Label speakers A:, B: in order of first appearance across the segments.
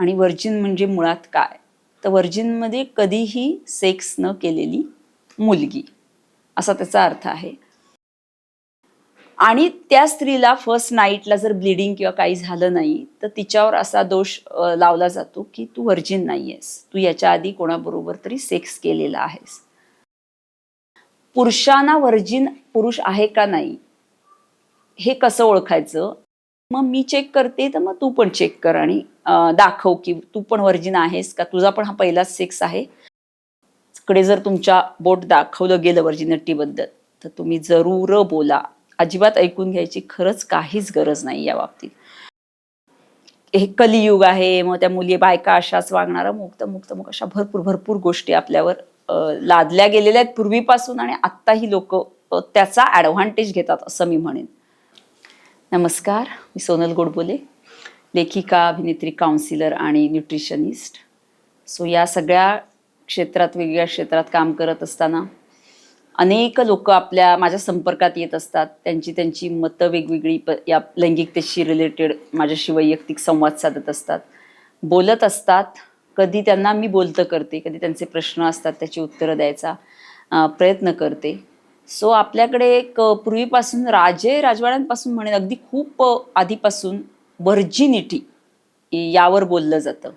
A: आणि वर्जिन म्हणजे मुळात काय? तर वर्जिनमध्ये कधीही सेक्स न केलेली मुलगी. असा त्याचा अर्थ आहे. आणि त्या स्त्रीला फर्स्ट नाईटला जर ब्लिडिंग किंवा काही झालं नाही तर तिच्यावर असा दोष लावला जातो की तू व्हर्जिन नाही आहेस तू याच्या आधी कोणाबरोबर तरी सेक्स केलेला आहेस. पुरुषांना व्हर्जिन पुरुष आहे का नाही हे कसं ओळखायचं? मग मी चेक करते तर मग तू पण चेक कर आणि दाखव की तू पण व्हर्जिन आहेस का? तुझा पण हा पहिलाच सेक्स आहे. कडे जर तुमच्या बोट दाखवलं गेलं व्हर्जिनिटीबद्दल तर तुम्ही जरूर बोला. अजिबात ऐकून घ्यायची खरंच काहीच गरज नाही या बाबतीत. हे कलियुग आहे मग त्या मुली बायका अशाच वागणारा मुक्त मुक्त मग अशा भरपूर भरपूर गोष्टी आपल्यावर लादल्या गेलेल्या आहेत पूर्वीपासून आणि आत्ताही लोक त्याचा ॲडव्हान्टेज घेतात असं मी म्हणेन. नमस्कार मी सोनल गोडबोले लेखिका अभिनेत्री काउन्सिलर आणि न्यूट्रिशनिस्ट सो या सगळ्या क्षेत्रात वेगवेगळ्या क्षेत्रात काम करत असताना अनेक लोक आपल्या माझ्या संपर्कात येत असतात. त्यांची त्यांची मतं वेगवेगळी प या लैंगिकतेशी रिलेटेड माझ्याशी वैयक्तिक संवाद साधत असतात. बोलत असतात. कधी त्यांना मी बोलतं करते कधी त्यांचे प्रश्न असतात त्याची उत्तरं द्यायचा प्रयत्न करते. सो आपल्याकडे एक पूर्वीपासून राजे राजवाड्यांपासून म्हणेन अगदी खूप आधीपासून व्हर्जिनिटी यावर बोललं जातं.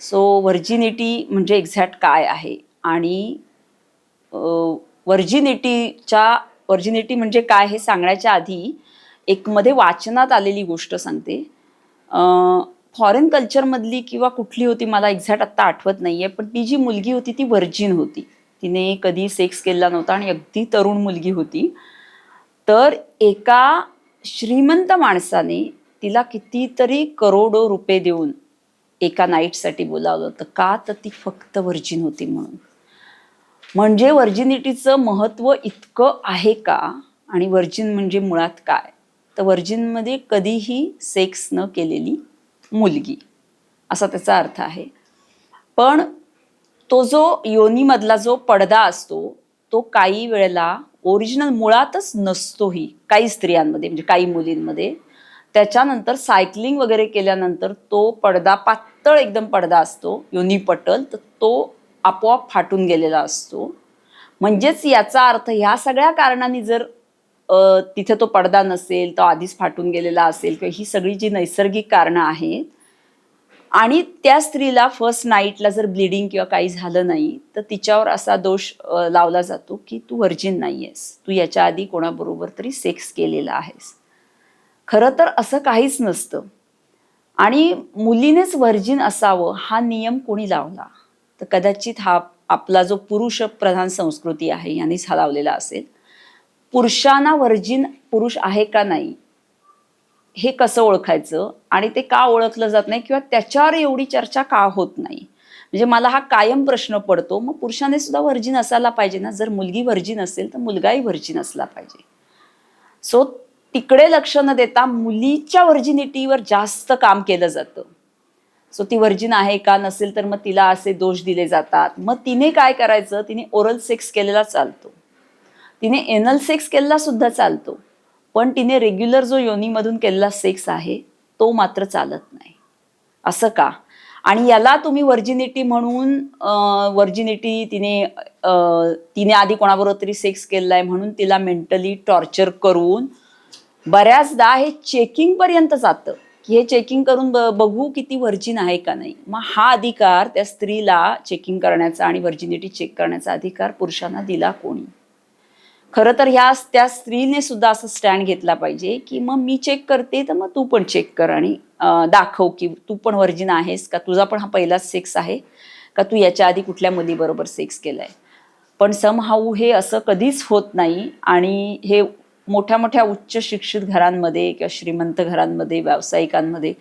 A: सो व्हर्जिनिटी म्हणजे एक्झॅक्ट काय आहे? आणि व्हर्जिनिटीच्या व्हर्जिनिटी म्हणजे काय हे सांगण्याच्या आधी एक मध्ये वाचनात आलेली गोष्ट सांगते. फॉरेन कल्चरमधली किंवा कुठली होती मला एक्झॅक्ट आत्ता आठवत नाही आहे पण ती जी मुलगी होती ती व्हर्जिन होती. तिने कधी सेक्स केला नव्हता आणि अगदी तरुण मुलगी होती. तर एका श्रीमंत माणसाने तिला कितीतरी करोडो रुपये देऊन एका नाईटसाठी बोलावलं होतं. का? तर ती फक्त व्हर्जिन होती म्हणून. म्हणजे व्हर्जिनिटीचं महत्त्व इतकं आहे का? आणि व्हर्जिन म्हणजे मुळात काय? तर व्हर्जिनमध्ये कधीही सेक्स न केलेली मुलगी. असा त्याचा अर्थ आहे. पण तो जो योनीमधला जो पडदा असतो तो काही वेळेला ओरिजिनल मुळातच नसतोही काही स्त्रियांमध्ये म्हणजे काही मुलींमध्ये. त्याच्यानंतर सायकलिंग वगैरे केल्यानंतर तो पडदा पातळ एकदम पडदा असतो योनी पटल तर तो आपोआप फाटून गेलेला असतो. म्हणजेच याचा अर्थ ह्या सगळ्या कारणांनी जर तिथे तो पडदा नसेल तो आधीच फाटून गेलेला असेल किंवा ही सगळी जी नैसर्गिक कारणं आहेत आणि त्या स्त्रीला फर्स्ट नाईटला जर ब्लिडिंग किंवा काही झालं नाही तर तिच्यावर असा दोष लावला जातो की तू व्हर्जिन नाही आहेस तू याच्या आधी कोणाबरोबर तरी सेक्स केलेला आहेस. खरं तर असं काहीच नसतं. आणि मुलीनेच व्हर्जिन असावं हा नियम कोणी लावला? तर कदाचित हा आपला जो पुरुष प्रधान संस्कृती आहे यांनीच हा लावलेला असेल. पुरुषांना व्हर्जिन पुरुष आहे का नाही? हे कसं ओळखायचं? आणि ते का ओळखलं जात नाही किंवा त्याच्यावर एवढी चर्चा का होत नाही? म्हणजे मला हा कायम प्रश्न पडतो. मग पुरुषाने सुद्धा व्हर्जिन असायला पाहिजे ना? जर मुलगी व्हर्जिन असेल तर मुलगाही व्हर्जिन असला पाहिजे. सो तिकडे लक्ष न देता मुलीच्या व्हर्जिनिटीवर जास्त काम केलं जातं. सो ती व्हर्जिन आहे का? नसेल तर मग तिला असे दोष दिले जातात. मग तिने काय करायचं? तिने ओरल सेक्स केलेला चालतो. तिने एनल सेक्स केलेला सुद्धा चालतो. पण तिने रेग्युलर जो योनीमधून केलेला सेक्स आहे तो मात्र चालत नाही. असं का? आणि याला तुम्ही व्हर्जिनिटी म्हणून व्हर्जिनिटी तिने तिने आधी कोणाबरोबर तरी सेक्स केलेला आहे म्हणून तिला मेंटली टॉर्चर करून बऱ्याचदा हे चेकिंग पर्यंत जातं. की हे चेकिंग करून ब- बघू किती व्हर्जिन आहे का नाही. मग हा अधिकार त्या स्त्रीला चेकिंग करण्याचा आणि व्हर्जिनिटी चेक करण्याचा अधिकार पुरुषांना दिला कोणी? खरं तर ह्या त्या स्त्रीने सुद्धा असं स्टँड घेतला पाहिजे की मग मी चेक करते तर मग तू पण चेक कर आणि दाखव की तू पण व्हर्जिन आहेस का? तुझा पण हा पहिलाच सेक्स आहे का? तू याच्या आधी कुठल्या मुलीबरोबर सेक्स केलाय? पण समहाऊ हे असं कधीच होत नाही आणि हे मोठ्या मोठ्या उच्च शिक्षित घरांमध्ये किंवा श्रीमंत घरांमध्ये व्यावसायिकांमध्ये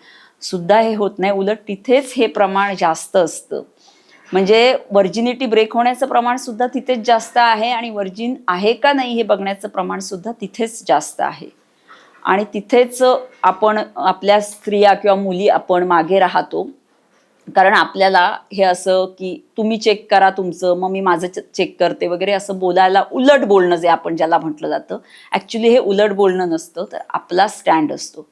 A: सुद्धा हे होत नाही. उलट तिथेच हे प्रमाण जास्त असतं. म्हणजे वर्जिनिटी ब्रेक होण्याचं प्रमाण सुद्धा तिथेच जास्त आहे आणि वर्जिन आहे का नाही हे बघण्याचं प्रमाण सुद्धा तिथेच जास्त आहे. आणि तिथेच आपण आपल्या स्त्रिया किंवा मुली आपण मागे राहतो. कारण आपल्याला हे असं की तुम्ही चेक करा तुमचं मग मी माझं चेक करते वगैरे असं बोलायला उलट बोलणं जे आपण ज्याला म्हटलं जातं. ॲक्च्युली हे उलट बोलणं नसतं तर आपला स्टँड असतो.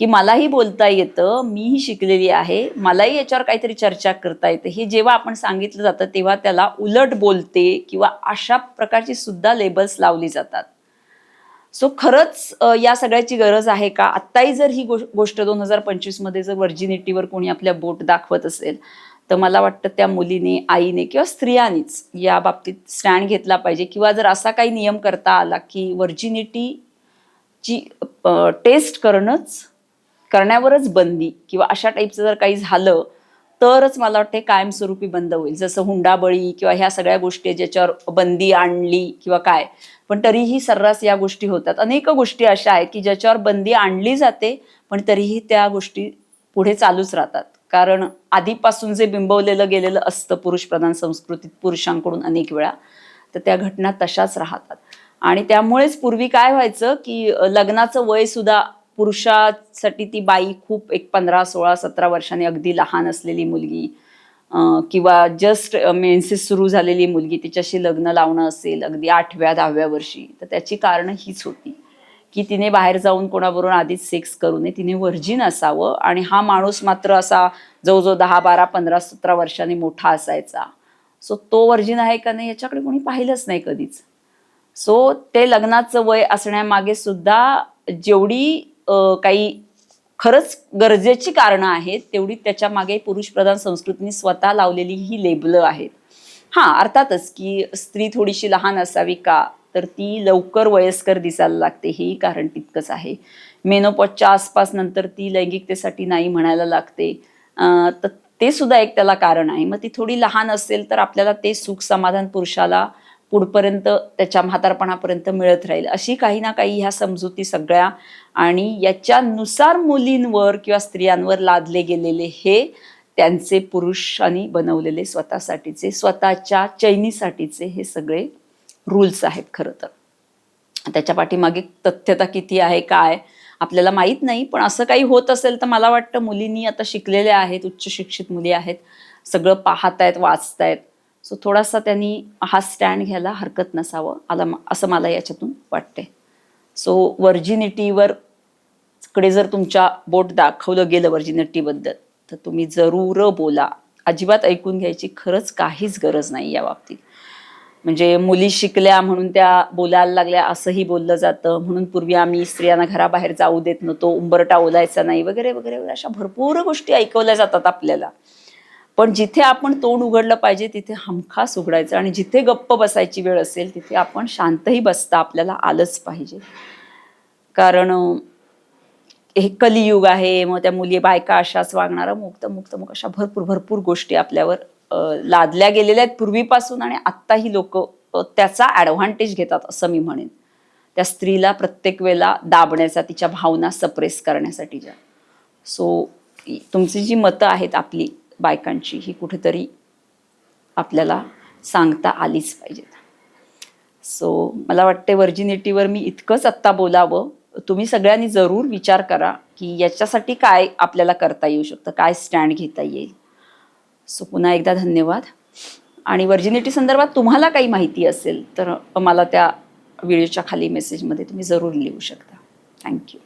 A: की मलाही बोलता येतं मीही शिकलेली आहे मलाही याच्यावर काहीतरी चर्चा करता येते. हे जेव्हा आपण सांगितलं जातं तेव्हा त्याला उलट बोलते किंवा अशा प्रकारची सुद्धा लेबल्स लावली जातात. सो खरंच या सगळ्याची गरज आहे का? आत्ताही जर ही गोष्ट दोन हजार पंचवीसमध्ये जर व्हर्जिनिटीवर कोणी आपल्या बोट दाखवत असेल तर मला वाटतं त्या मुलीने आईने किंवा स्त्रियांनीच या बाबतीत स्टँड घेतला पाहिजे. किंवा जर असा काही नियम करता आला की व्हर्जिनिटीची टेस्ट करणंच करण्यावरच बंदी किंवा अशा टाईपचं जर काही झालं तरच मला वाटते कायमस्वरूपी बंद होईल. जसं हुंडाबळी किंवा ह्या सगळ्या गोष्टी ज्याच्यावर बंदी आणली किंवा काय. पण तरीही सर्रास या गोष्टी होतात. अनेक गोष्टी अशा आहेत की ज्याच्यावर बंदी आणली जाते पण तरीही त्या गोष्टी पुढे चालूच राहतात. कारण आधीपासून जे बिंबवलेलं गेलेलं असतं पुरुष प्रधान संस्कृतीत पुरुषांकडून अनेक वेळा तर त्या घटना तशाच राहतात. आणि त्यामुळेच पूर्वी काय व्हायचं की लग्नाचं वय सुद्धा पुरुषासाठी ती बाई खूप एक पंधरा सोळा सतरा वर्षांनी अगदी लहान असलेली मुलगी किंवा जस्ट मेन्सेस सुरू झालेली मुलगी तिच्याशी लग्न लावणं असेल अगदी आठव्या दहाव्या वर्षी तर त्याची कारणं हीच होती की तिने बाहेर जाऊन कोणाबरोबर आधीच सेक्स करू नये तिने व्हर्जिन असावं आणि हा माणूस मात्र असा जवळजवळ दहा बारा पंधरा सतरा वर्षांनी मोठा असायचा. सो तो व्हर्जिन आहे का नाही याच्याकडे कोणी पाहिलंच नाही कधीच. सो ते लग्नाचं वय असण्यामागे सुद्धा जेवढी काही खरंच गरजेची कारणं आहेत तेवढी त्याच्यामागे पुरुषप्रधान संस्कृतीने स्वतः लावलेली ही लेबलं आहेत. हां अर्थातच की स्त्री थोडीशी लहान असावी का? तर ती लवकर वयस्कर दिसायला लागते हेही कारण तितकंच आहे. मेनोपॉजच्या आसपास नंतर ती लैंगिकतेसाठी नाही म्हणायला लागते. तर ते सुद्धा एक त्याला कारण आहे. मग ती थोडी लहान असेल तर आपल्याला ते सुख समाधान पुरुषाला पुढपर्यंत त्याच्या म्हातारपणापर्यंत मिळत राहील. अशी काही ना काही ह्या समजुती सगळ्या आणि याच्यानुसार मुलींवर किंवा स्त्रियांवर लादले गेलेले हे त्यांचे पुरुषांनी बनवलेले स्वतःसाठीचे स्वतःच्या चैनीसाठीचे हे सगळे रूल्स आहेत खरं तर. त्याच्या पाठीमागे तथ्यता किती आहे काय? आपल्याला माहीत नाही पण असं काही होत असेल तर मला वाटतं मुलींनी आता शिकलेल्या आहेत उच्च शिक्षित मुली आहेत. सगळं पाहत आहेत वाचतायत. सो थोडासा त्यांनी हा स्टँड घ्यायला हरकत नसावं आला असं मला याच्यातून वाटते सो व्हर्जिनिटीवर कडे जर तुमच्या बोट दाखवलं गेलं व्हर्जिनिटीबद्दल तर तुम्ही जरूर बोला. अजिबात ऐकून घ्यायची खरंच काहीच गरज नाही या बाबतीत. म्हणजे मुली शिकल्या म्हणून त्या बोलायला लागल्या असंही बोललं जातं. म्हणून पूर्वी आम्ही स्त्रियांना घराबाहेर जाऊ देत नव्हतो उंबरटा ओलायचा नाही वगैरे वगैरे वगैरे अशा भरपूर गोष्टी ऐकवल्या जातात आपल्याला. पण जिथे आपण तोंड उघडलं पाहिजे तिथे हमखास उघडायचं. आणि जिथे गप्प बसायची वेळ असेल तिथे आपण शांतही बसता आपल्याला आलंच पाहिजे. कारण हे कलियुग आहे मग त्या मुली बायका अशाच वागणारा मुक्त मुक्त मग अशा भरपूर भरपूर गोष्टी आपल्यावर लादल्या गेलेल्या आहेत पूर्वीपासून आणि आत्ताही लोक त्याचा ॲडव्हान्टेज घेतात असं मी म्हणेन. त्या स्त्रीला प्रत्येक वेळेला दाबण्याचा तिच्या भावना सप्रेस करण्यासाठीच्या सो तुमची जी मतं आहेत आपली बायकांची ही कुठेतरी आपल्याला सांगता आलीच पाहिजेत. सो मला वाटते व्हर्जिनिटीवर मी इतकंच आत्ता बोलावं. तुम्ही सगळ्यांनी जरूर विचार करा की याच्यासाठी काय आपल्याला करता येऊ शकतं काय स्टँड घेता येईल. सो पुन्हा एकदा धन्यवाद. आणि व्हर्जिनिटी संदर्भात तुम्हाला काही माहिती असेल तर मला त्या व्हिडिओच्या खाली मेसेजमध्ये तुम्ही जरूर लिहू शकता. थँक्यू